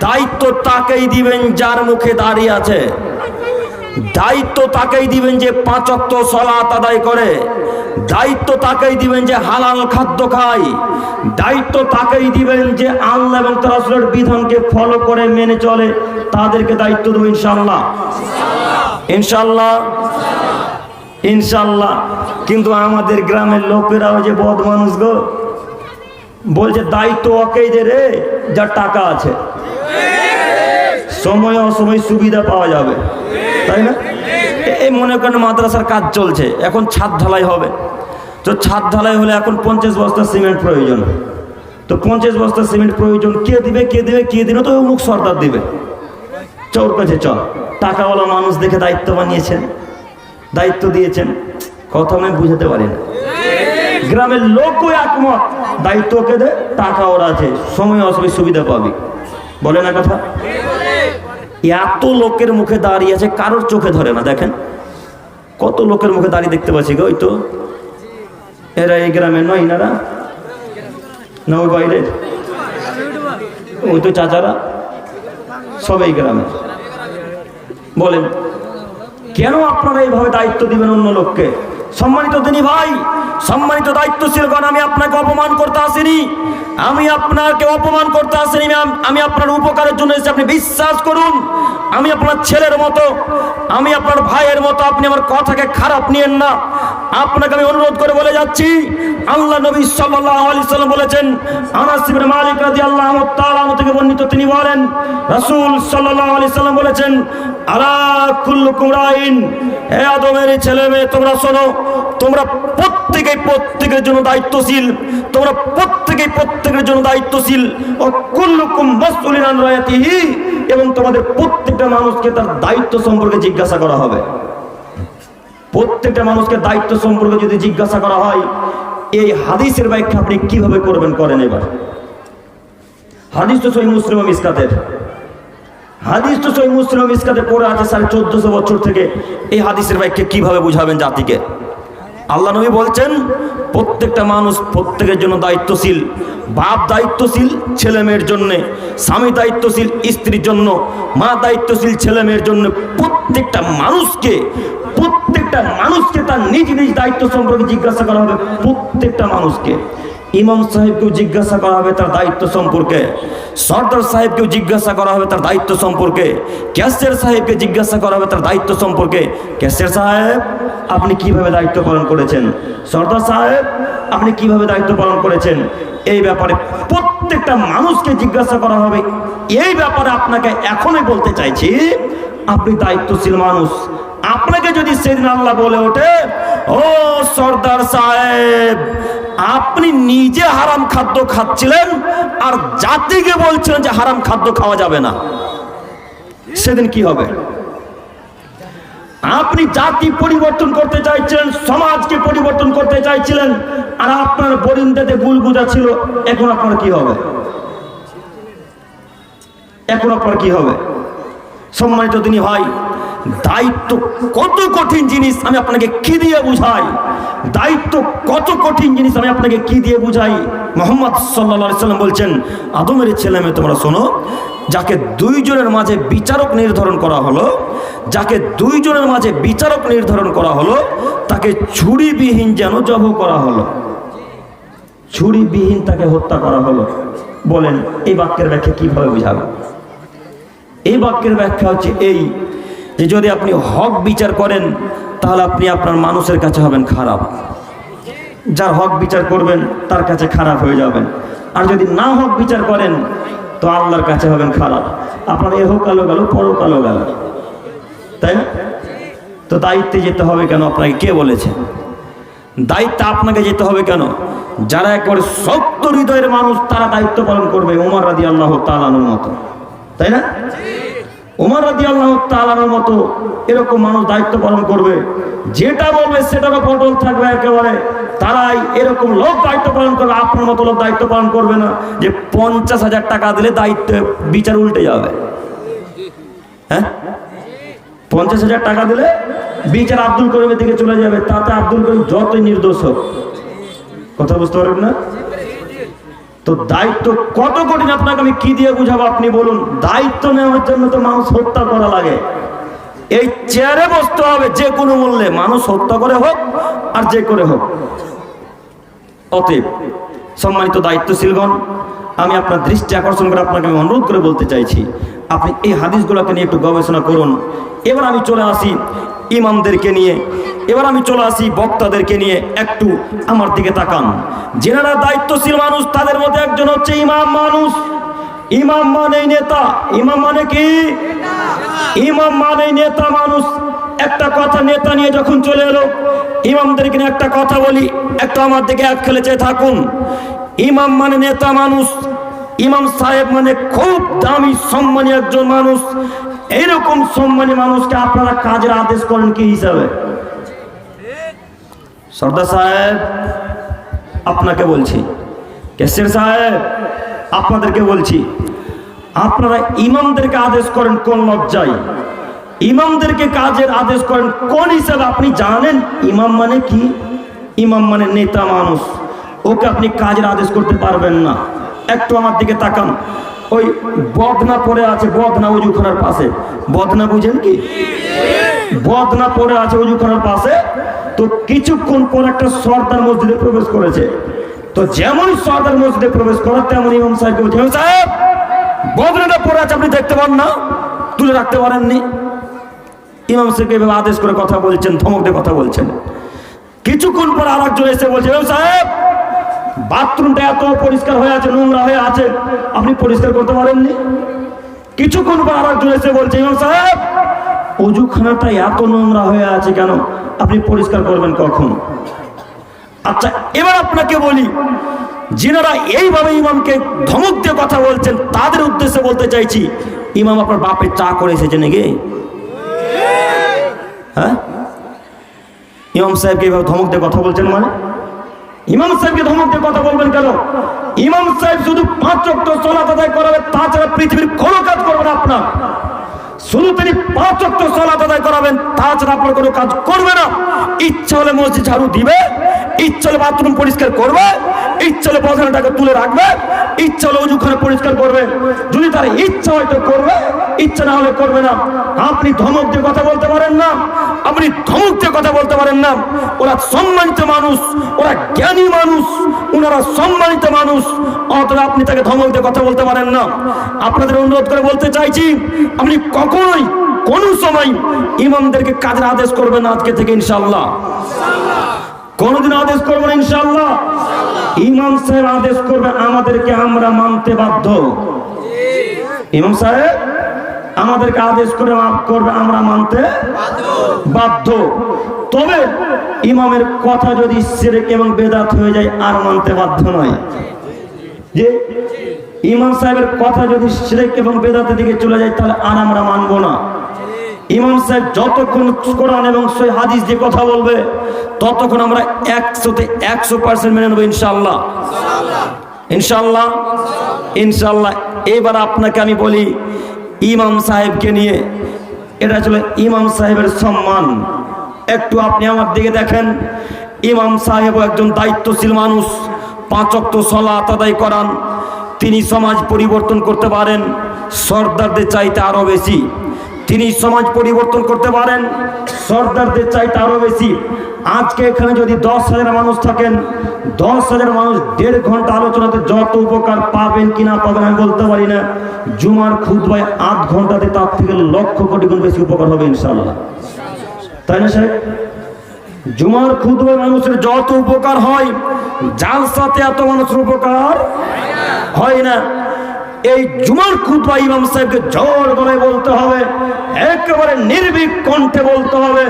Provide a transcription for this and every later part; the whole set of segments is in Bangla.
দায়িত্ব তাকেই দিবেন যার মুখে দাঁড়িয়ে আছে। দায়িত্ব তাকেই দিবেন যে পাঁচক্ত সলাত আদায় করে। দায়িত্ব তাকেই দিবেন যে হালাল খাদ্য খায়। দায়িত্ব তাকেই দিবেন যে আল্লাহ এবং তার বিধানকে ফলো করে মেনে চলে। তাদেরকে দায়িত্ব দেবো ইনশাল্লাহ ইনশাল্লাহ ইনশাল্লাহ কিন্তু আমাদের গ্রামের লোকেরাও যে বদ মানুষ গো, বলছে দায়িত্ব ওকেই দে রে, যার টাকা আছে। সময় অসময় সুবিধা পাওয়া যাবে। তাই না? এই মনে করেন মাদ্রাসার কাজ চলছে, এখন ছাদ ঢালাই হবে। তো ছাদ ঢালাই হলে এখন পঞ্চাশ বস্তা সিমেন্ট প্রয়োজন। তো পঞ্চাশ বস্তা সিমেন্ট প্রয়োজন, কে দিবে কে দিবে কে দিবে? তো অমুক সর্দার দিবে। চোর কাছে চল। টাকাওয়ালা মানুষ দেখে দায়িত্ব বানিয়েছেন, দায়িত্ব দিয়েছেন। কথা আমি বুঝাতে পারি না। গ্রামের লোকও একমত। দায়িত্ব ওকে দে টাকা ওরা আছে। সময় অসময় সুবিধা পাবি। বলে না কথা? এত লোকের মুখে দাঁড়িয়ে আছে, কারোর চোখে ধরে না, দেখেন। কত লোকের মুখে দাঁড়িয়ে দেখতে পাচ্ছি গো, ওই তো। এরা এই গ্রামের নয় এনারা না ওই বাইরের ওই তো চাচারা। সব এই গ্রামে। বলেন, কেন আপনারা এইভাবে দায়িত্ব দিবেন অন্য লোককে? সম্মানিত তিনি ভাই সম্মানিত দায়িত্বশীলগণ, আমি আপনাকে অপমান করতে আসিনি। আমি আপনাকে অপমান করতে আসিনি আমি- আমি আপনার উপকারের জন্য এসে আপনি বিশ্বাস করুন। আমি আপনার ছেলের মতো, আমি আপনার ভাইয়ের মতো, আপনি আমার কথাকে খারাপ নিয়েন না। আপনাকে আমি অনুরোধ করে বলে যাচ্ছি, আল্লাহ নবী সাল্লাল্লাহু আলাইহি সাল্লাম বলেছেন, আনাস ইবনে মালিক রাদিয়াল্লাহু তাআলা আনহু থেকে বর্ণিত তিনি বলেন, রাসূল সাল্লাল্লাহু আলাইহি সাল্লাম বলেছেন, আলা কুল্লুকুম রাইন, হে আদমের ছেলে মেয়ে, তোমরা শোনো, তোমরা প্রত্যেকেই প্রত্যেকের জন্য দায়িত্বশীল। তোমরা প্রত্যেকেই প্রত্যেকের জন্য দায়িত্বশীল। এবং তোমাদের প্রত্যেকটা মানুষকে তার দায়িত্ব সম্পর্কে জিজ্ঞাসা করা হবে। প্রত্যেকটা মানুষকে দায়িত্ব সম্পর্কে যদি জিজ্ঞাসা করা হয়, এই হাদিসের ব্যাখ্যা আপনি কীভাবে করবেন করেন এবার। হাদিস তো সহি মুসলিম ও হাদিস তো সহি মুসলিম ও মিসকাতে পড়ে আছে সাড়ে চোদ্দশো বছর থেকে এই হাদিসের ব্যাখ্যা কীভাবে বুঝাবেন জাতিকে? আল্লাহ নবী বলছেন, প্রত্যেকটা মানুষ প্রত্যেকের জন্য দায়িত্বশীল। বাপ দায়িত্বশীল ছেলে মেয়ের জন্য, স্বামী দায়িত্বশীল স্ত্রীর জন্য, মা দায়িত্বশীল ছেলে মেয়ের জন্য প্রত্যেকটা মানুষকে প্রত্যেকটা মানুষকে তার নিজ নিজ দায়িত্ব সম্পর্কে জিজ্ঞাসা করা হবে প্রত্যেকটা মানুষকে। ইমাম সাহেবকেও জিজ্ঞাসা করা হবে তার দায়িত্ব সম্পর্কে। সর্দার সাহেবকেও জিজ্ঞাসা করা হবে তার দায়িত্ব সম্পর্কে। ক্যাশের সাহেবকে জিজ্ঞাসা করা হবে তার দায়িত্ব সম্পর্কে। ক্যাশের সাহেব, আপনি কীভাবে দায়িত্ব পালন করেছেন? সর্দার সাহেব, আপনি কীভাবে দায়িত্ব পালন করেছেন? এই ব্যাপারে প্রত্যেকটা মানুষকে জিজ্ঞাসা করা হবে। এই ব্যাপারে আপনাকে এখনই বলতে চাইছি, আপনি দায়িত্বশীল মানুষ। আপনাকে যদি সেদিন আল্লাহ বলে ওঠে, ও সর্দার সাহেব আপনি নিজে হারাম খাদ্য খাচ্ছিলেন আর জাতিকে বলছিলেন যে হারাম খাদ্য খাওয়া যাবে না। সেদিন কি হবে? আপনি জাতি পরিবর্তন করতে চাইছিলেন, সমাজকে পরিবর্তন করতে চাইছিলেন, আর আপনার বরিন্দাতে গুলগুজা ছিল, এখন আপনার কি হবে? এখন আপনার কি হবে? সম্মানিত তিনি ভাই দায়িত্ব কত কঠিন জিনিস আমি আপনাকে কি দিয়ে বুঝাই? দায়িত্ব কত কঠিন জিনিস আমি আপনাকে কি দিয়ে বুঝাই? মোহাম্মদ সাল্লা সাল্লাম বলছেন, আদমের ছেলে মেয়ে, তোমরা শোনো, যাকে দুইজনের মাঝে বিচারক নির্ধারণ করা হলো, যাকে দুইজনের মাঝে বিচারক নির্ধারণ করা হলো, তাকে ছুরিবিহীন যেন জব করা হলো। ছুরিবিহীন তাকে হত্যা করা হলো। বলেন, এই বাক্যের ব্যাখ্যা কীভাবে বুঝাবো? এই বাক্যের ব্যাখ্যা হচ্ছে এই যে যদি আপনি হক বিচার করেন, তাহলে আপনি আপনার মানুষের কাছে হবেন খারাপ। যার হক বিচার করবেন, তার কাছে খারাপ হয়ে যাবেন। আর যদি না হক বিচার করেন, তো আল্লাহর কাছে হবেন খারাপ। আপনার এহ কালো গেল পরও কালো গেল। তাই না? তো দায়িত্বে যেতে হবে কেন? আপনাকে কে বলেছে? দায়িত্ব আপনাকে যেতে হবে কেন? যারা একবারে শক্ত হৃদয়ের মানুষ, তারা দায়িত্ব পালন করবে উমর রাদি আল্লাহ তালানোর মতো। তাই না? উমর রাদি আল্লাহ তালানোর মতো এরকম মানুষ দায়িত্ব পালন করবে। যেটা বলবে সেটারও পটল থাকবে একেবারে। তারাই এরকম লোক দায়িত্ব পালন করবে, আপনার মতো লোক দায়িত্ব পালন করবে না। যে পঞ্চাশ হাজার টাকা দিলে দায়িত্ব বিচার উল্টে যাবে। হ্যাঁ? পঞ্চাশ হাজার টাকা দিলে বিচার আব্দুল করিমের দিকে চলে যাবে। তাতে আব্দুল করিম যতই নির্দোষ হোক। কথা বুঝতে পারবেন না? তো দায়িত্ব কত কঠিন আপনাকে আমি কি দিয়ে বুঝাবো আপনি বলুন। দায়িত্ব নেওয়ার জন্য তো মানুষ হত্যা করা লাগে। এই চেয়ারে বসতে হবে যে কোনো মূল্যে। মানুষ হত্যা করে হোক আর যে করে হোক। অতএব সম্মানিত দায়িত্বশীলগণ, আমি আপনার দৃষ্টি আকর্ষণ করে আপনাকে আমি অনুরোধ করে বলতে চাইছি, আপনি এই হাদিসগুলোকে নিয়ে একটু গবেষণা করুন। এবার আমি চলে আসি ইমামদেরকে নিয়ে। এবার আমি চলে আসি বক্তাদেরকে নিয়ে একটু আমার দিকে তাকান। যেনারা দায়িত্বশীল মানুষ, তাদের মধ্যে একজন হচ্ছে ইমাম মানুষ। ইমাম মানে নেতা। ইমাম মানে কি? ইমাম মানে নেতা মানুষ। একটা কথা নেতা নিয়ে যখন চলে এলো, ইমামদেরকে নিয়ে একটা কথা বলি, একটা আমার দিকে এক খেলে চেয়ে থাকুন। ইমাম মানে নেতা মানুষ। ইমাম সাহেব মানে খুব দামি, সম্মানী একজন মানুষ। এইরকম সম্মানী মানুষকে আপনারা কাজের আদেশ করেন কি হিসাবে? সর্দার সাহেব, আপনাকে বলছি। কেসের সাহেব, আপনাদেরকে বলছি, আপনারা ইমামদেরকে আদেশ করেন কোন লজ্জায়? ইমামদেরকে কাজের আদেশ করেন কোন হিসাবে? আপনি জানেন ইমাম মানে কি? ইমাম মানে নেতা মানুষ। ওকে আপনি কাজের আদেশ করতে পারবেন না। একটু আমার দিকে তাকান। ওই বদনা পরে আছে, বদনা উজুখানার পাশে। বদনা বুঝেন কি? বদনা পরে আছে উজুখানার পাশে। তো কিছুক্ষণ পর একটা সর্দার মসজিদে প্রবেশ করেছে। তো যেমন সর্দার মসজিদে প্রবেশ করে, তেমন ইমাম সাহেবকে বলছে, ইমাম সাহেব, বদনাটা পরে আছে, আপনি দেখতে পান না? তুলে রাখতে পারেননি? ইমাম সাহেব এভাবে আদেশ করে কথা বলছেন, ধমক দিয়ে কথা বলছেন। কিছুক্ষণ পর আর একজন এসে বলছে, ইমাম সাহেব বাথরুমটা এত পরিষ্কার হয়ে আছে, নোংরা হয়ে আছে, আপনি পরিষ্কার করতে পারেননি? কিছুক্ষণ পর আর এসে বলছে, ইমাম সাহেব, অজুখানাটা এত নোংরা হয়ে আছে কেন? আপনি পরিষ্কার করবেন কখন? আচ্ছা এবার আপনাকে বলি, যিনারা এইভাবে ইমামকে ধমক দিয়ে কথা বলছেন, তাদের উদ্দেশ্যে বলতে চাইছি, ইমাম আপনার বাপের চা করে এসেছে নাকি? হ্যাঁ? ইমাম সাহেবকে এইভাবে ধমক দিয়ে কথা বলছেন মানে? ইমাম সাহেবকে ধমক দিয়ে কথা বলবেন কেন? ইমাম সাহেব শুধু পাঁচ অক্ট সলাত আদায় করাবে, তাছাড়া পৃথিবীর কোনো কাজ করবে না আপনার। শুধু তিনি পাঁচ অক্ট সলাত আদায় করাবেন, তাছাড়া আপনার কোনো কাজ করবে না। ইচ্ছা হলে মসজিদ ঝাড়ু দিবে, ইচ্ছা হলে বাথরুম পরিষ্কার করবে ইচ্ছা হলে তুলে রাখবে ইচ্ছা হলে উজুখানে পরিষ্কার করবে। যদি তার ইচ্ছা হয়তো করবে, ইচ্ছা না হলে করবে না। আপনি ধমক দিয়ে কথা বলতে পারেন না, আপনি ধমক দিয়ে কথা বলতে পারেন না। ওরা সম্মানিত মানুষ, ওরা জ্ঞানী মানুষ, ওনারা সম্মানিত মানুষ। অতটা আপনি তাকে ধমক দিয়ে কথা বলতে পারেন না। আপনাদের অনুরোধ করে বলতে চাইছি, আপনি কখনোই কোন সময় ইমামদেরকে কাজের আদেশ করবেন আজকে থেকে ইনশাল্লাহ কোনদিন আদেশ করব না ইনশাল্লাহ ইমাম সাহেব আদেশ করবে, আমাদেরকে আমরা মানতে বাধ্য। ইমাম সাহেব, আমাদেরকে আদেশ করে মাফ করবে, আমরা মানতে বাধ্য। তবে ইমামের কথা যদি সেরেক এবং বেদাত হয়ে যায়, আর মানতে বাধ্য নয়। যে ইমাম সাহেবের কথা যদি সেরেক এবং বেদাতের দিকে চলে যায়, তাহলে আর আমরা মানবো না। ইমাম সাহেব যতক্ষণ কোরআন এবং সই হাদিস দিয়ে কথা বলবে, ততক্ষণ আমরা একশোতে একশো পার্সেন্ট মেনে নেব ইনশাল্লাহ ইনশাল্লাহ ইনশাল্লাহ এবার আপনাকে আমি বলি, ইমাম সাহেবকে নিয়ে, এটা ছিল ইমাম সাহেবের সম্মান। একটু আপনি আমার দিকে দেখেন, ইমাম সাহেবও একজন দায়িত্বশীল মানুষ পাঁচক্ত সলাত আদায় করান, তিনি সমাজ পরিবর্তন করতে পারেন, সর্দারদের চাইতে আরও বেশি। তিনি সমাজ পরিবর্তন করতে পারেন। সর্দারদের চাইতে আরও বেশি। আজকে এখানে যদি দশ হাজার মানুষ থাকেন, দশ হাজার মানুষ দেড় ঘণ্টা আলোচনাতে যত উপকার পাবেন কি না পাবেন আমি বলতে পারি না। জুমার খুদবায় আধ ঘন্টাতে তার থেকে লক্ষ কোটি গুণ বেশি উপকার হবে ইনশাল্লাহ তাই না সাহেব? জুমার খুদবায় মানুষের যত উপকার হয় জালসাতে এত মানুষের উপকার হয় না। এই জুমার খুতবা ইমাম সাহেবকে জোর গলায় বলতে হবে, একেবারে নির্ভীক কণ্ঠে বলতে হবে,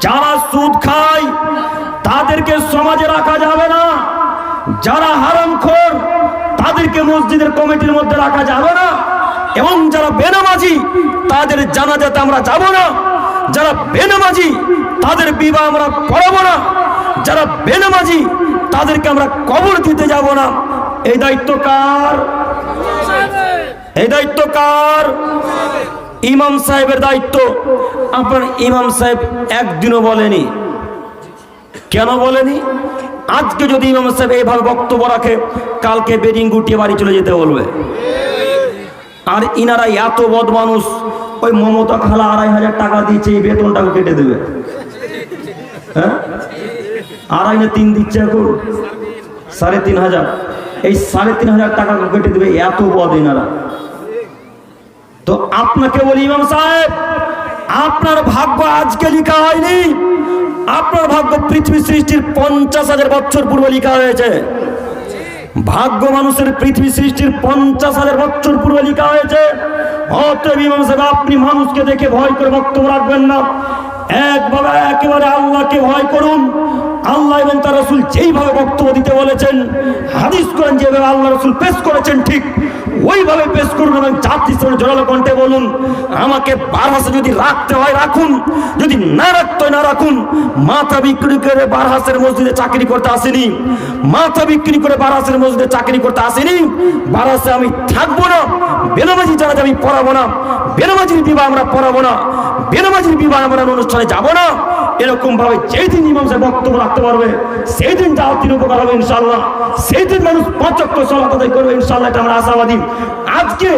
যারা সুদ খায়, তাদেরকে সমাজে রাখা যাবে না। যারা হারামখোর, তাদেরকে মসজিদের কমিটির মধ্যে রাখা যাবে না। এবং যারা বেনামাজি, তাদের জানাজাতে আমরা যাব না। যারা বেনামাজি, তাদের বিবাহ আমরা পড়াবো না। যারা বেনামাজি, তাদেরকে আমরা কবর দিতে যাব না। এই দায়িত্ব কার? এই দায়িত্ব কার? ইমাম সাহেবের দায়িত্ব। আপনার ইমাম সাহেব একদিনও বলেনি। কেন বলেনি? আজকে যদি ইমাম সাহেব এইভাবে বক্তব্য রাখে, কালকে বেরিং গুটিয়ে বাড়ি চলে যেতে বলবে। আর ইনারা এত বদ মানুষ ওই মমতা খালা আড়াই হাজার টাকা দিয়েছে, এই বেতনটাকে কেটে দেবে। হ্যাঁ? আড়াই না তিন দিচ্ছে এখন? সাড়ে তিন হাজার। এই সাড়ে তিন হাজার টাকা কেটে দেবে এত বদ এনারা তো আপনাকে বলি, ইমাম সাহেব, আপনার ভাগ্য আজকে লেখা হয়নি। আপনার ভাগ্য পৃথিবী সৃষ্টির পঞ্চাশ হাজার বছর পূর্বে লেখা হয়েছে। ভাগ্য মানুষের পৃথিবী সৃষ্টির পঞ্চাশ হাজার বছর পূর্বে লেখা হয়েছে। অতএব ইমাম সাহেব, আপনি মানুষকে দেখে ভয় করে বক্তব্য রাখবেন না। একভাবে একেবারে আল্লাহকে ভয় করুন। আল্লাহ এবং তার রসুল যেইভাবে বক্তব্য দিতে বলেছেন, হাদিস করেন যেভাবে আল্লাহ রসুল পেশ করেছেন ঠিক ওইভাবে পেশ করুন এবং জাতির জোরালো কণ্ঠে বলুন, আমাকে বার হাসে যদি রাখতে হয়, রাখুন। যদি না রাখতে না রাখুন। মাথা বিক্রি করে বার হাসের মসজিদে চাকরি করতে আসেনি। মাথা বিক্রি করে বার হাসের মসজিদে চাকরি করতে আসেনি। বার হাসে আমি থাকব না। বেনামাজি জানাজ আমি পড়াবো না। বেনামাজির বিবাহ আমরা পড়াবো না। বেনামাজির বিবাহ আমরা অনুষ্ঠানে যাব না। এরকম ভাবে যেই দিন ইমাম সাহেব বক্তব্য রাখতে পারবে সেই দিন জাতির উপকার হবে ইনশাল্লাহ সেই দিন মানুষ পাঁচক্য সলাত আদায় করবে ইনশাল্লাহ এটা আমরা আশাবাদী। আজকে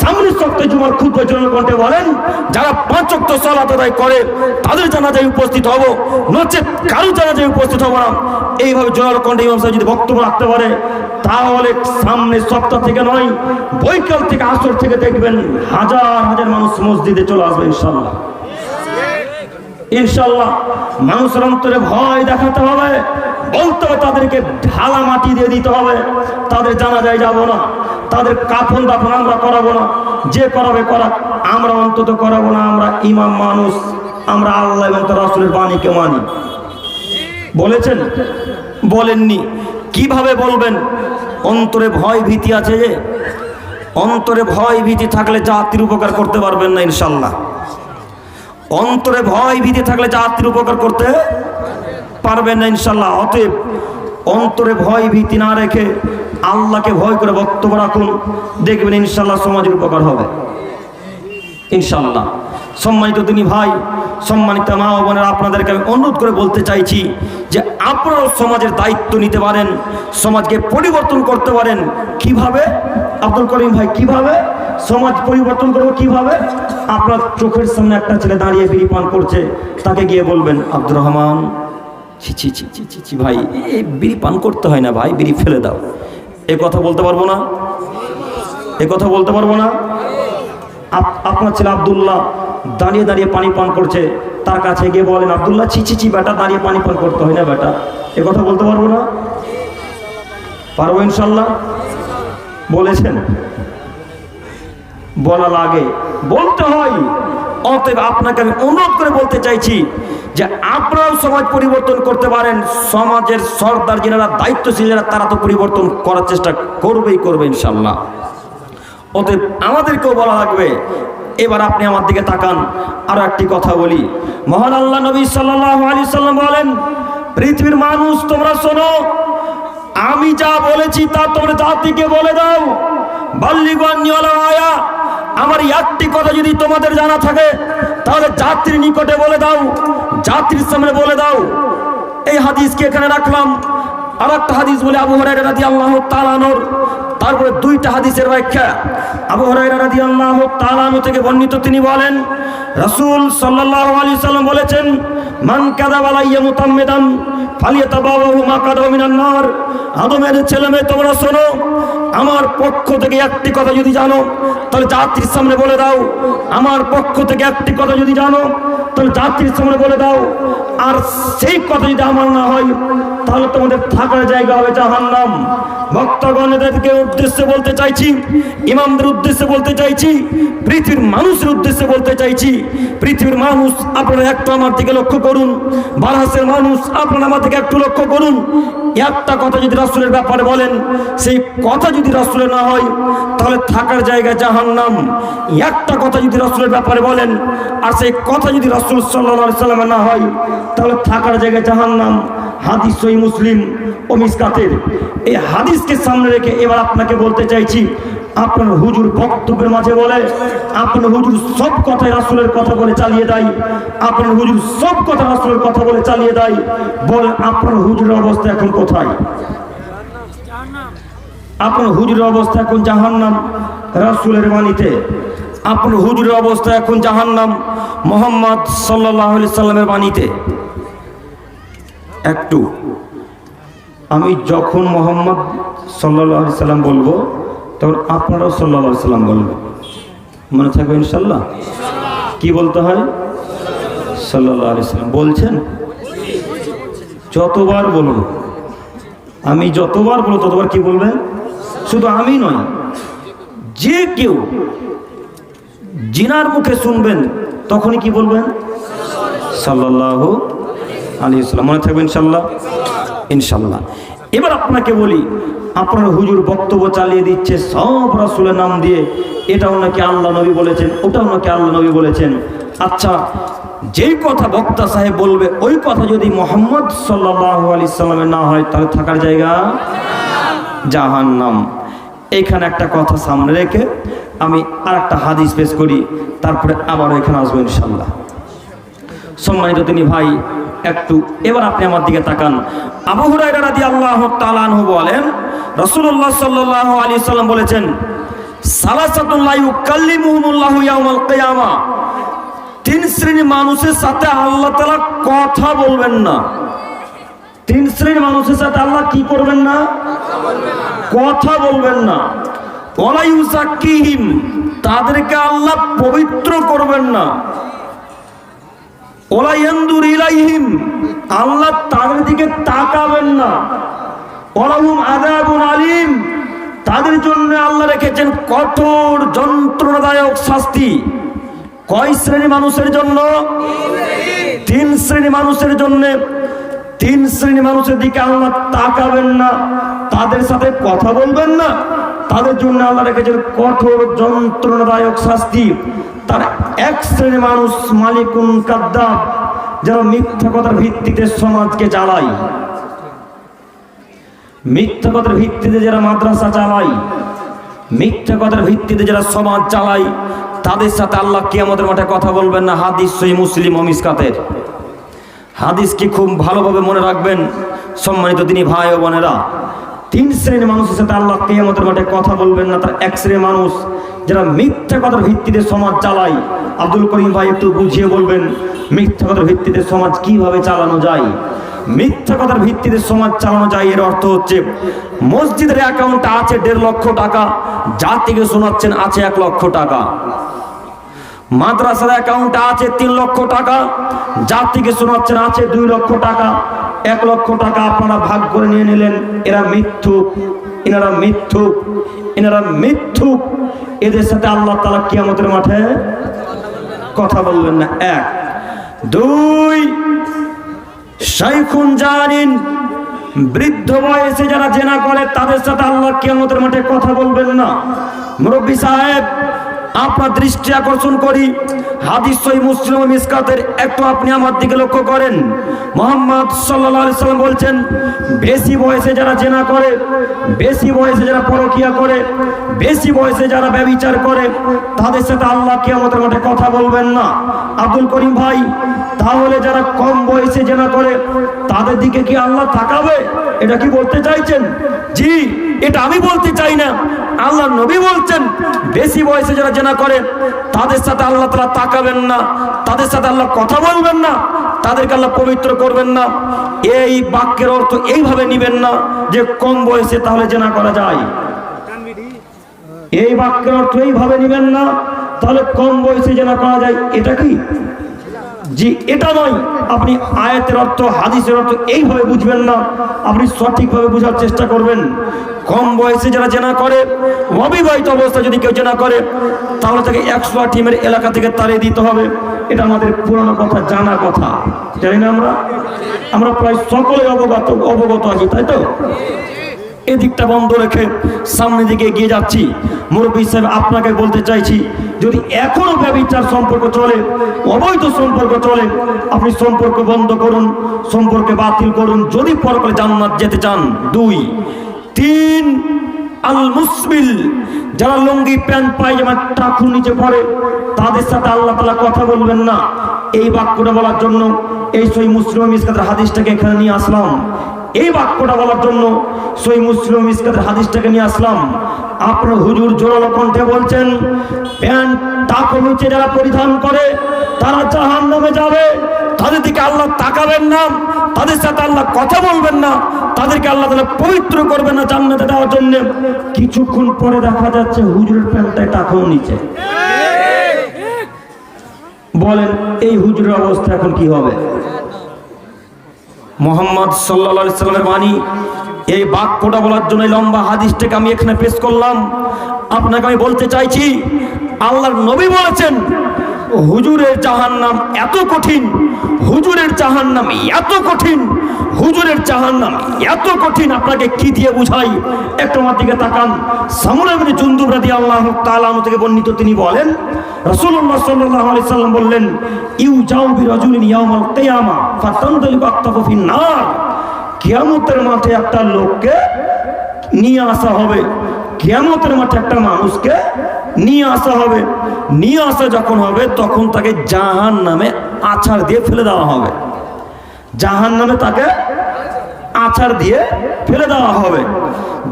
সামনে সপ্তাহে জুমার ক্ষুদ্র জনকণ্ঠে বলেন, যারা পাঁচক্য আদায় করে, তাদের জানাজায় উপস্থিত হব। নচেত কারও জানাজায় উপস্থিত হব না। এইভাবে জোরালো কণ্ঠে ইমাম সাহেব যদি বক্তব্য রাখতে পারে, তাহলে সামনে সপ্তাহ থেকে নয়, বৈকাল থেকে আসর থেকে দেখবেন হাজার হাজার মানুষ মসজিদে চলে আসবে ইনশাল্লাহ ইনশাল্লাহ মানুষের অন্তরে ভয় দেখাতে হবে। বলতে হবে তাদেরকে ঢালা মাটি দিয়ে দিতে হবে। তাদের জানা যায় যাব না। তাদের কাফন দাফন আমরা করাবো না। যে করাবে করা আমরা অন্তত করাবো না। আমরা ইমাম মানুষ। আমরা আল্লাহ এবং তার রাসূলের বাণীকে মানি। বলেছেন? বলেননি। কীভাবে বলবেন? অন্তরে ভয় ভীতি আছে যে? অন্তরে ভয় ভীতি থাকলে জাতির উপকার করতে পারবেন না ইনশাল্লাহ অন্তরে ভয় ভীতি থাকলে জাতির উপকার করতে পারবেন না ইনশাল্লাহ। অতএব অন্তরে ভয় ভীতি না রেখে আল্লাহকে ভয় করে বক্তব্য রাখুন, দেখবেন ইনশাল্লাহ সমাজের উপকার হবে। ইনশাল্লাহ। সম্মানিত তিনি ভাই, সম্মানিত মা ও বোনেরা, আপনাদেরকে আমি অনুরোধ করে বলতে চাইছি যে আপনারাও সমাজের দায়িত্ব নিতে পারেন, সমাজকে পরিবর্তন করতে পারেন। কীভাবে? আব্দুল করিম ভাই, কীভাবে? সমাজ পরিবর্তন করব কীভাবে? আপনার চোখের সামনে একটা ছেলে দাঁড়িয়ে বিড়ি পান করছে, তাকে গিয়ে বলবেন, আব্দুর রহমান, ছি ছি ছি ভাই, এই বিড়ি পান করতে হয় না ভাই, বিড়ি ফেলে দাও। এ কথা বলতে পারব না? এ কথা বলতে পারব না? আপ- আপনার ছেলে আবদুল্লাহ দাঁড়িয়ে দাঁড়িয়ে পানি পান করছে, তার কাছে গিয়ে বলেন, আবদুল্লাহ, ছি ছি ছি, বেটা, দাঁড়িয়ে পানি পান করতে হয় না, বেটা। এ কথা বলতে পারব না? পারব ইনশাল্লাহ? বলেছেন? বলা লাগে বলতে হয়। অতএব আপনাকে আমি অনুরোধ করে বলতে চাইছি যে আপনারাও সমাজ পরিবর্তন করতে পারেন। সমাজের সর্দার যারা দায়িত্বশীল যারা, তারা তো পরিবর্তন করার চেষ্টা করবেই করবে ইনশাল্লাহ অতএব আমাদেরকেও বলা লাগবে, এবার আপনি আমার দিকে তাকান। আরও একটি কথা বলি। মহান আল্লাহ নবী সাল্লাল্লাহু আলাইহি সাল্লাম বলেন, পৃথিবীর মানুষ, তোমরা শোনো, আমি যা বলেছি তা তোমরা জাতিকে বলে দাও। বাল্লিগঞ্জ আয়া আমার একটি কথা যদি তোমাদের জানা থাকে, তাহলে যাত্রীর নিকটে বলে দাও যাত্রীর সামনে বলে দাও। এই হাদিসকে এখানে রাখলাম। আর একটা হাদিস বলে আবু হরাইরা রাদিয়াল্লাহু তাআলার তারপরে দুইটা হাদিসের ব্যাখ্যা। আবু হুরায়রা রাদিয়াল্লাহু তাআলা আনহু থেকে বর্ণিত তিনি বলেন, রাসূল সাল্লাল্লাহু আলাইহি সাল্লাম বলেছেন, মান কাযাবা আলাইয়া মুতাম্মিদান ফালিয়াতাবাওয়াহু মাকাদাহু মিনান নার। আদমের ছেলে মেয়ে, তোমরা শোনো, আমার পক্ষ থেকে একটি কথা যদি জানো, তাহলে জাতির সামনে বলে দাও, আমার পক্ষ থেকে একটি কথা যদি জানো, তাহলে জাতির সামনে বলে দাও, আর সেই কথা যদি আমার না হয় তাহলে তোমাদের থাকার জায়গা হবে জাহান্নাম। ভক্তগণদেরকে উদ্দেশ্যে বলতে চাইছি, ইমামদের উদ্দেশ্যে বলতে চাইছি, পৃথিবীর মানুষের উদ্দেশ্যে বলতে চাইছি। পৃথিবীর মানুষ, আপনারা একটু আমার দিকে লক্ষ্য করুন। বারাসের মানুষ, আপনারা আমার দিকে একটু লক্ষ্য করুন। একটা কথা যদি রাসুলের ব্যাপারে বলেন, সেই কথা যদি রাসুলের না হয়, তাহলে থাকার জায়গা জাহান্নাম। একটা কথা যদি রাসুলের ব্যাপারে বলেন, আর সেই কথা যদি রাসুল সাল্লাহ সাল্লামের না হয়, তাহলে থাকার জায়গা জাহান্নাম। হাদিস সই মুসলিম ও মিসকাতের। এই হাদিসকে সামনে রেখে এবার আপনাকে বলতে চাইছি, আপনার হুজুর বক্তব্যের মাঝে বলে, আপনার হুজুর সব কথায় রাসুলের কথা বলে চালিয়ে দেয়, আপনার হুজুর সব কথা রাসুলের কথা বলে চালিয়ে দেয়, বলে আপনার হুজুরের অবস্থা এখন কোথায়? আপনার হুজুরের অবস্থা এখন জাহান্নাম, রাসুলের বাণীতে। আপনার হুজুরের অবস্থা এখন জাহান্নাম, মোহাম্মদ সাল্লাহ সাল্লামের বাণীতে। একটু। আমি যখন মোহাম্মদ সাল্লাহ আলি সাল্লাম বলব, তখন আপনারাও সাল্লাহ আলি সাল্লাম বলবেন। মনে থাকবে ইনশাল্লাহ কি বলতে হয়? সাল্লাহ সাল্লাম। বলছেন? যতবার বলুন আমি যতবার বলব, ততবার কি বলবেন শুধু আমি নয়, যে কেউ জিনার মুখে শুনবেন, তখনই কি বলবেন? সাল্লাহ আলী ইসলাম মনে থাকবেন ইনশাল্লাহ ইনশাল্লাহ এবার আপনাকে বলি, আপনার হুজুর বক্তব্য চালিয়ে দিচ্ছে সব রাসুলের নাম দিয়ে। এটাও নাকি আল্লাহ নবী বলেছেন, ওটাও নাকি আল্লাহ নবী বলেছেন। আচ্ছা যেই কথা বক্তা সাহেব বলবে, ওই কথা যদি মোহাম্মদ সাল্লাহ আলি সাল্লামের না হয়, তাহলে থাকার জায়গা? জাহান নাম এখানে একটা কথা সামনে রেখে আমি আর একটা হাদিস পেশ করি, তারপরে আবারও এখানে আসব ইনশাল্লাহ সম্মানিত তিনি ভাই একটু, এবার আপনি আমার দিকে তাকান। আবু হুরায়রা রাদিয়াল্লাহু তাআলা আনহু বলেন, রাসূলুল্লাহ সাল্লাল্লাহু আলাইহি সাল্লাম বলেছেন তিন শ্রেণির মানুষের সাথে আল্লাহ তাআলা কথা বলবেন না। তিন শ্রেণির মানুষের সাথে আল্লাহ কি করবেন না? কথা বলবেন না। তাদেরকে আল্লাহ পবিত্র করবেন না। ওলা ইয়ানদুর ইলাইহিম, আল্লাহ তাদের দিকে তাকাবেন না। ওলাহুম আযাবুন আলিম, তাদের জন্য আল্লাহ রেখেছেন কঠোর, যন্ত্রণাদায়ক শাস্তি। কয় শ্রেণি মানুষের জন্য? তিন শ্রেণি মানুষের জন্য। তিন শ্রেণি মানুষের দিকে আল্লাহ তাকাবেন না। তাদের সাথে কথা বলবেন না। তাদের জন্য আল্লাহ রেখেছেন কঠোর, যন্ত্রণাদায়ক শাস্তি। তার এক শ্রেণি মানুষ মালিকুন কাদ্দাব যারা মিথ্যা কথার ভিত্তিতে সমাজকে চালায়। মিথ্যা কথার ভিত্তিতে যারা মাদ্রাসা চালায়, মিথ্যা কথার ভিত্তিতে যারা সমাজ চালায়, তাদের সাথে আল্লাহ কি আমাদের মাঠে কথা বলবেন না। হাদিস সই মুসলিম অমিসকাতের হাদিসকে খুব ভালোভাবে মনে রাখবেন সম্মানিত তিনি ভাই ও বোনেরা। তিন শ্রেণির মানুষের সাথে আল্লাহ কে আমাদের মাঠে কথা বলবেন না, তার এক শ্রেণির মানুষ যারা মিথ্যা কথার ভিত্তিতে সমাজ চালায়। আব্দুল করিম ভাই একটু বুঝিয়ে বলবেন, মিথ্যা কথার ভিত্তিতে সমাজ কীভাবে চালানো যায়? মিথ্যা কথার ভিত্তিতে সমাজ চালানো যায় এর অর্থ হচ্ছে, মসজিদের অ্যাকাউন্টে আছে দেড় লক্ষ টাকা যার থেকে শোনাচ্ছেন আছে এক লক্ষ টাকা। মাদ্রাসার অ্যাকাউন্টে আছে তিন লক্ষ টাকা যার থেকে শোনাচ্ছেন আছে দুই লক্ষ টাকা এক লক্ষ টাকা আপনারা ভাগ করে নিয়ে নিলেন। এরা মিথ্যুক এনারা মিথ্যুক এনারা মিথ্যুক এদের সাথে আল্লাহ তালা কিয়ামতের মাঠে কথা বললেন না। এক, দুই শাইখুন জানিন বৃদ্ধ বয়সে যারা জেনা করে, তাদের সাথে আল্লাহ কিয়ামতের মাঠে কথা বলবেন না। মুরব্বী সাহেব আপনার দৃষ্টি আকর্ষণ করি। হাদিস সই মুসলিম মিসকাতের একটু আপনি আমার দিকে লক্ষ্য করেন। মোহাম্মদ আলাইহি সাল্লাম বলছেন, বেশি বয়সে যারা জেনা করে, বেশি বয়সে যারা পরকিয়া করে, বেশি বয়সে যারা ব্যভিচার করে, তাদের সাথে আল্লাহ কিয়ামতের মাঠে কথা বলবেন না। আব্দুল করিম ভাই, তাহলে যারা কম বয়সে জেনা করে, তাদের দিকে কি আল্লাহ তাকাবে? এটা কি বলতে চাইছেন? জি এটা আমি বলতে চাই না। আল্লাহ নবী বলছেন, বেশি বয়সে যারা জেনা করে, তাদের সাথে আল্লাহ তারা তাকাবেন না, তাদের সাথে আল্লাহ কথা বলবেন না, তাদেরকে আল্লাহ পবিত্র করবেন না। এই বাক্যের অর্থ এইভাবে নিবেন না যে কম বয়সে তাহলে জেনা করা যায়। এই বাক্যের অর্থ এইভাবে নিবেন না, তাহলে কম বয়সে জেনা করা যায়। এটা কি? জি, এটা নয়। আপনি আয়াতের অর্থ, হাদিসের অর্থ এইভাবে বুঝবেন না। আপনি সঠিকভাবে বোঝার চেষ্টা করবেন। কম বয়সে যারা জেনা করে, অবিবাহিত অবস্থায় যদি কেউ জেনা করে, তাহলে তাকে একশো টিমের এলাকা থেকে তাড়িয়ে দিতে হবে। এটা আমাদের পুরানো কথা জানা কথা। জানি না আমরা? আমরা প্রায় সকলে অবগত অবগত আছি, তাই তো? এদিকটা বন্ধ রেখে সামনের দিকে এগিয়ে যাচ্ছি। মুরব্বী সাহেব, আপনাকে বলতে চাইছি, যদি এখনও ব্যবচার সম্পর্ক চলে, অবৈধ সম্পর্ক চলে, আপনি সম্পর্ক বন্ধ করুন, সম্পর্কে বাতিল করুন, যদি পরকালে জান্নাত যেতে চান। দুই। তিন আল মুসবিল যারা লুঙ্গি, প্যান্ট, পায়জামা টাকুর নিচে পড়ে, তাদের সাথে আল্লাহ তালা কথা বলবেন না। এই বাক্যটা বলার জন্য এই সই মুসলিম হাদিসটাকে এখানে নিয়ে আসলাম। এই বাক্যটা বলার জন্য সই মুসলিম মিসকাতের হাদিসটাকে নিয়ে আসলাম। আপনার হুজুর জোরালো কণ্ঠে বলছেন প্যান্ট টাকুর নিচে যারা পরিধান করে তারা জাহান নামে যাবে। তাদের দিকে আল্লাহ তাকাবেন না তাদের সাথে আল্লাহ কথা বলবেন না তাদেরকে আল্লাহ তালা পবিত্র করবেন না জান্নাতে দেওয়ার জন্য। কিছুক্ষণ পরে দেখা যাচ্ছে হুজুরের প্যান্টটায় টাকাও নিচে। বলেন এই হুজুরের অবস্থা এখন কি হবে? মোহাম্মদ সাল্লা ইসলামের বাণী। এই বাক্যটা বলার জন্য লম্বা হাদিসটাকে আমি এখানে পেশ করলাম। আপনাকে আমি বলতে চাইছি, আল্লাহর নবী বলেছেন হুজুরের জাহান্নাম এত কঠিন, হুজুরের জাহান্নাম এত কঠিন, হুজুরের জাহান্নাম এত কঠিন। আপনাকে কি দিয়ে বুঝাই? একটু আমার দিকে তাকান। সামুরাবিন জুন্দুব রাদি আল্লাহ তাআলা থেকে বর্ণিত তিনি বলেন আলাইহি সাল্লাম বললেন ইউ মাঠে একটা লোককে নিয়ে আসা হবে। কিয়ামতের মাঠে একটা মানুষকে নিয়ে আসা হবে। নিয়ে আসা যখন হবে, তখন তাকে জাহান নামে আছাড় দিয়ে ফেলে দেওয়া হবে। জাহান নামে তাকে আছাড় দিয়ে ফেলে দেওয়া হবে।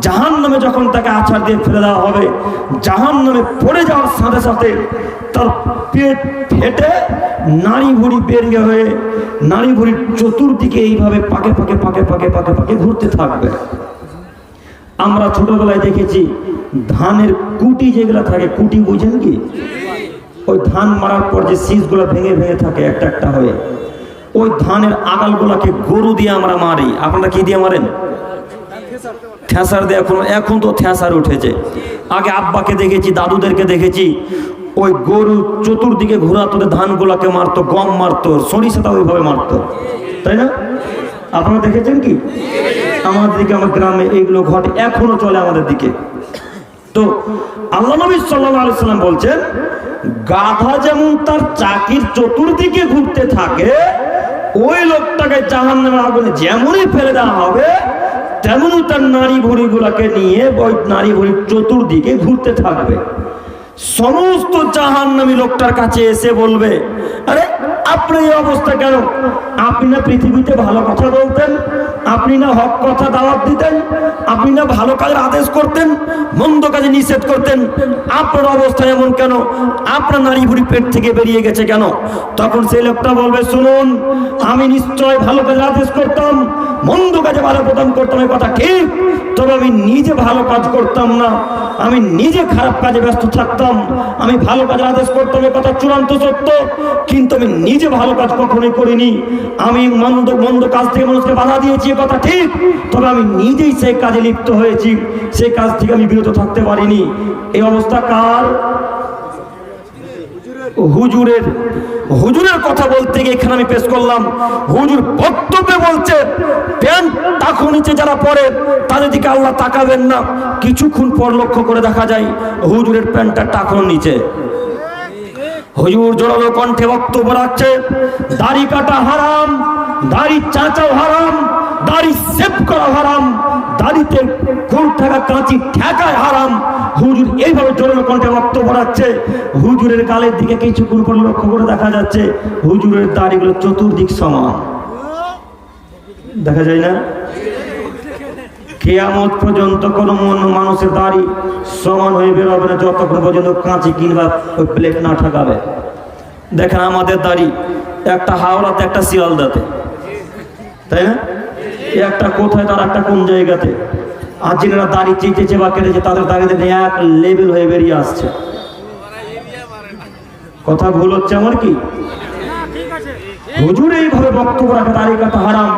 জাহান নামে যখন তাকে আছাড় দিয়ে ফেলে দেওয়া হবে, জাহান নামে পড়ে যাওয়ার সাথে সাথে তার পেট ফেটে নাড়ি ভুড়ি বেরিয়ে হয়ে নাড়ি ভুড়ির চতুর্দিকে এইভাবে পাকে পাকে পাকে পাকে পাকে পাকে ঘুরতে থাকবে। আমরা ছোটবেলায় দেখেছি, ধানের কুটি যেগুলো থাকে, কুটি বুঝেন কি? ওই ধান মারার পর যে শীষগুলো ভেঙে ভেঙে থাকে একটা একটা হয়ে, ওই ধানের আগালগুলোকে গরু দিয়ে আমরা মারি। আপনারা কি দিয়ে মারেন? থ্যাঁসার দিয়ে। এখন এখন তো থ্যাঁসার উঠেছে। আগে আব্বাকে দেখেছি, দাদুদেরকে দেখেছি, ওই গরু চতুর্দিকে ঘোরাতো ধানগুলোকে মারতো, গম মারতো সরিষাটা ওইভাবে মারতো। তাই না? আপনারা দেখেছেন কি? আমাদের দিকে, আমার গ্রামে এইগুলো ঘটে, এখনও চলে আমাদের দিকে। তো আল্লাহ নবী সাল্লাম বলছেন, গাধা যেমন তার চাকির চতুর্দিকে ঘুরতে থাকে, ওই লোকটাকে জাহান্নামের আগুনে যেমনই ফেলে দেওয়া হবে, তেমনই তার নারী ভুড়িগুলোকে নিয়ে ওই নারী ভুড়ির চতুর্দিকে ঘুরতে থাকবে। সমস্ত জাহান্নামী লোকটার কাছে এসে বলবে, আরে, আপনার এই অবস্থা কেন? আপনি না পৃথিবীতে ভালো কথা বলতেন আপনি না হক কথা দাওয়াত দিতেন, আপনি না ভালো কাজের আদেশ করতেন, মন্দ কাজে নিষেধ করতেন, আপনার অবস্থা এমন কেন? আপনার নারী বুড়ি পেট থেকে বেরিয়ে গেছে কেন? তখন সেই লোকটা বলবে, শুনুন, আমি নিশ্চয় ভালো কাজের আদেশ করতাম, মন্দ কাজে ভালো প্রদান করতাম এই কথা ঠিক তবে আমি নিজে ভালো কাজ করতাম না, আমি নিজে খারাপ কাজে ব্যস্ত থাকতাম, আমি ভালো কাজের আদেশ করতাম, এ কথা চূড়ান্ত সত্য। কিন্তু আমি নিজে ভালো কাজ কখনোই করিনি, আমি মন্দ মন্দ কাজ থেকে মানুষকে বাধা দিয়েছি এ কথা ঠিক, তবে আমি নিজেই সেই কাজে লিপ্ত হয়েছি। সেই কাজ থেকে আমি বিরত থাকতে পারিনি। এই অবস্থা কার? হুজুরের। হুজুরের কথা বলতে গিয়ে এখানে আমি পেশ করলাম। হুজুর বক্তব্যে বলছে প্যান্ট টাকু নিচে যারা পড়ে, তাদের দিকে আল্লাহ তাকাবেন না। কিছুক্ষণ পর লক্ষ্য করে দেখা যায়, হুজুরের প্যান্টটা টাকুর নিচে। হুজুর জোরালো কণ্ঠে বক্তব্য রাখছে, দাড়ি কাটা হারাম, দাড়ি চাচাও হারাম দাড়ি সেভ করা হারাম, দাড়িতে কোন টাকা কাঁচি ঠেকায় হারাম। হুজুর এইভাবে জোরালো কণ্ঠে বক্তব্য রাখছে। হুজুরের গালের দিকে কিছুক্ষণ পর লক্ষ্য করে দেখা যাচ্ছে, হুজুরের দাড়িগুলো চতুর্দিক সমান। দেখা যায় না? কেয়ামত পর্যন্ত কোনো মন- মানুষের দাড়ি সমান হয়ে বেরোবে না, যতক্ষণ পর্যন্ত কাঁচি কিংবা ওই প্লেট না ঠাকাবে। দেখেন আমাদের দাড়ি একটা হাওড়াতে, একটা শিয়ালদাতে। তাই না? একটা কোথায় তার একটা কোন জায়গাতে? আর যেনারা দাড়ি চেঁচেছে বা কেটেছে, তাদের দাড়িতে এক লেভেল হয়ে বেরিয়ে আসছে। কথা ভুল হচ্ছে আমার কি? হুজুর এইভাবে বক্তব্য রাখে, দাড়ি কাটা হারাম।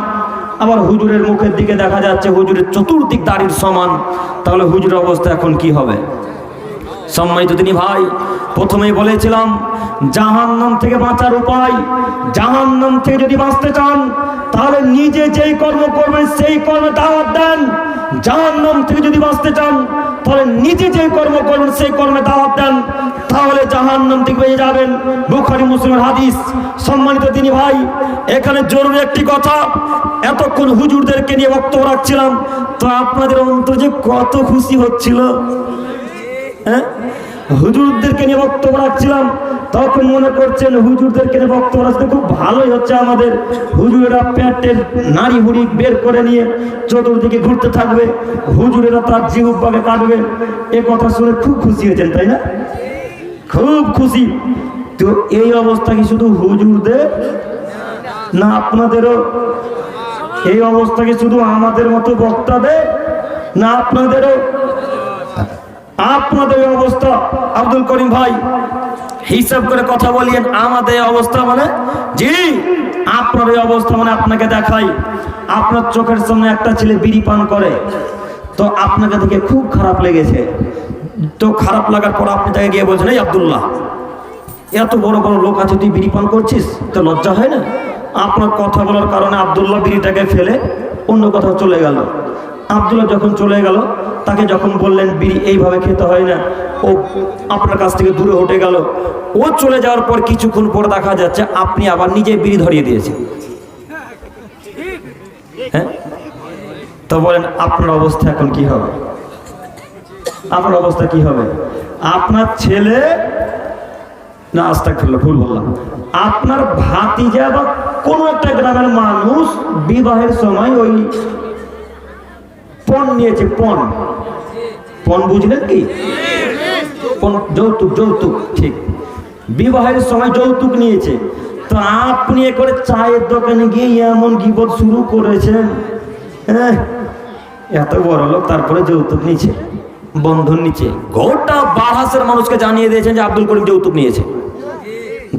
আবার হুজুরের মুখের দিকে দেখা যাচ্ছে হুজুরের চতুর্দিক দাড়ির সমান। তাহলে হুজুরের অবস্থা এখন কি হবে? সম্মানিত তিনি ভাই প্রথমেই বলেছিলাম, জাহান্নাম থেকে বাঁচার উপায়, জাহান্নাম থেকে যদি বাঁচতে চান, তাহলে নিজে যেই কর্ম করবেন, সেই কর্মে দাওয়াত দেন। জাহান্নাম থেকে যদি বাঁচতে চান, তাহলে নিজে যে কর্ম করবেন, সেই কর্মে দাওয়াত দেন। তাহলে জাহান্নাম থেকে বেরিয়ে যাবেন। বুখারী, মুসলিমের হাদিস, সম্মানিত তিনি ভাই, এখানে জরুরি একটি কথা, এতক্ষণ হুজুরদেরকে নিয়ে বক্তব্য রাখছিলাম। তো আপনাদের অন্তর যে কত খুশি হচ্ছিল। হ্যাঁ? হুজুরদেরকে নিয়ে বক্তব্য রাখছিলাম। তখন মনে করছেন হুজুরদেরকে নিয়ে বক্তব্য রাখতে খুব ভালোই হচ্ছে আমাদের। হুজুরেরা প্যান্টের নারী হুড়ি বের করে নিয়ে চতুর্দিকে ঘুরতে থাকবে। হুজুরেরা তার জিহুব্বাকে কাটবে। এ কথা শুনে খুব খুশি হয়েছেন, তাই না? খুব খুশি। তো এই অবস্থা কি শুধু হুজুরদের? না, আপনাদেরও? এই অবস্থা কি শুধু আমাদের মতো বক্তাদের? না, আপনাদেরও? আপনাদের অবস্থা, আব্দুল করিম ভাই, হিসাব করে কথা বলিয়েন, আমাদের অবস্থা মানে জি, আপনার এই অবস্থা মানে আপনাকে দেখাই, আপনার চোখের সামনে একটা ছেলে বিড়ি পান করে, তো আপনাকে দেখে খুব খারাপ লেগেছে। তো খারাপ লাগার পর আপনি তাকে গিয়ে বলছেন, এই আব্দুল্লাহ, এত বড় বড় লোক আছে, তুই বিড়ি পান করছিস? তো লজ্জা হয় না? আপনার কথা বলার কারণে আবদুল্লাহ বিড়িটাকে ফেলে অন্য কোথাও চলে গেল। আবদুল্লাহ যখন চলে গেল, তাকে যখন বললেন, বিড়ি এইভাবে খেতে হয় না, ও আপনার কাছ থেকে দূরে হটে গেল। ও চলে যাওয়ার পর কিছুক্ষণ পর দেখা যাচ্ছে, আপনি আবার নিজে বিড়ি ধরিয়ে দিয়েছেন। হ্যাঁ? তো বলেন, আপনার অবস্থা এখন কি হবে? আপনার অবস্থা কি হবে? আপনার ছেলে না আস্তাক ফেলল ভুল বললাম। আপনার ভাতিজা বা কোনো একটা গ্রামের মানুষ বিবাহের সময় ওই পণ নিয়েছে, পণ। পণ বুঝলেন কি? যৌতুক যৌতুক, ঠিক। বিবাহের সময় যৌতুক নিয়েছে। তো আপনি করে চায়ের দোকানে গিয়ে এমন গিবত শুরু করেছেন? হ্যাঁ এত বড় লোক, তারপরে যৌতুক নিচ্ছে বন্ধন নিচ্ছে গোটা বারহাসের মানুষকে জানিয়ে দিয়েছেন যে আব্দুল করিম যৌতুক নিয়েছে।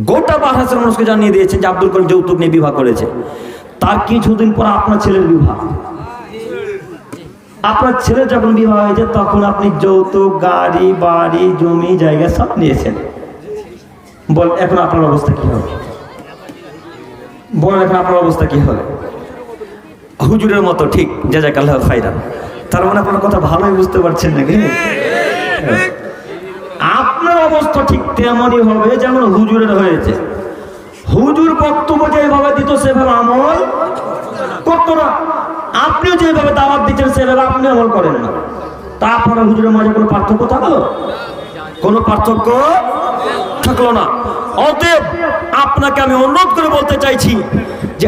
গোটা বারহাসের মানুষকে জানিয়ে দিয়েছেন যে আব্দুল করিম যৌতুক নিয়ে বিবাহ করেছে। তার কিছুদিন পর আপনার ছেলের বিবাহ। আপনার ছেলে যখন বিবাহ হয়েছে তখন আপনি যৌতুক, গাড়ি, বাড়ি, জমি, জায়গা সব নিয়েছেন। বল, এখন আপনার অবস্থা কি হবে? বল, এখন আপনার অবস্থা কি হবে? হুজুরের মতো, ঠিক যা যা কাল্লাহ খাইরান তার মানে আপনার কথা ভালোই বুঝতে পারছেন নাকি? আপনার অবস্থা ঠিক তেমনই হবে যেমন হুজুরের হয়েছে। হুজুর বক্তব্য যেভাবে দিত, সেভাবে আমল করতো না। আপনিও যেভাবে দাওয়াত দিচ্ছেন, সেভাবে আপনি আমল করেন না। তা হুজুরের মাঝে কোনো পার্থক্য থাকল? কোনো পার্থক্য থাকল না। অতএব আপনাকে আমি অনুরোধ করে বলতে চাইছি যে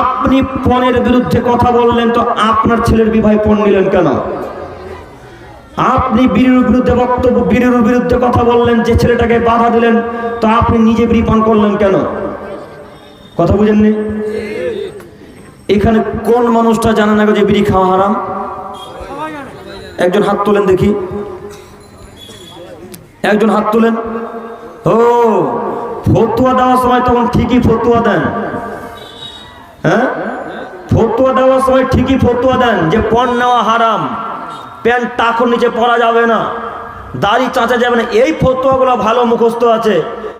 আপনি পণের বিরুদ্ধে কথা বললেন তো আপনার ছেলের বিবাহে পণ নিলেন কেন? আপনি বীরের বিরুদ্ধে বক্তব্য, বীরের বিরুদ্ধে কথা বললেন, যে ছেলেটাকে বাধা দিলেন, তো আপনি নিজে বিড়ি করলেন কেন? কথা বুঝেননি? এখানে কোন মানুষটা জানে না যে বিড়ি খাওয়া হারাম? একজন হাত তোলেন দেখি। একজন হাত তোলেন। ও, ফতুয়া দেওয়ার সময় তখন ঠিকই ফতুয়া দেন। হ্যাঁ? ফতুয়া দেওয়ার সময় ঠিকই ফতুয়া দেন যে পণ নেওয়া হারাম। প্যান্ট টাকুর নিচে পরা যাবে না। দাড়ি চাঁচা যাবে না। এই ফতুয়াগুলো ভালো মুখস্থ আছে।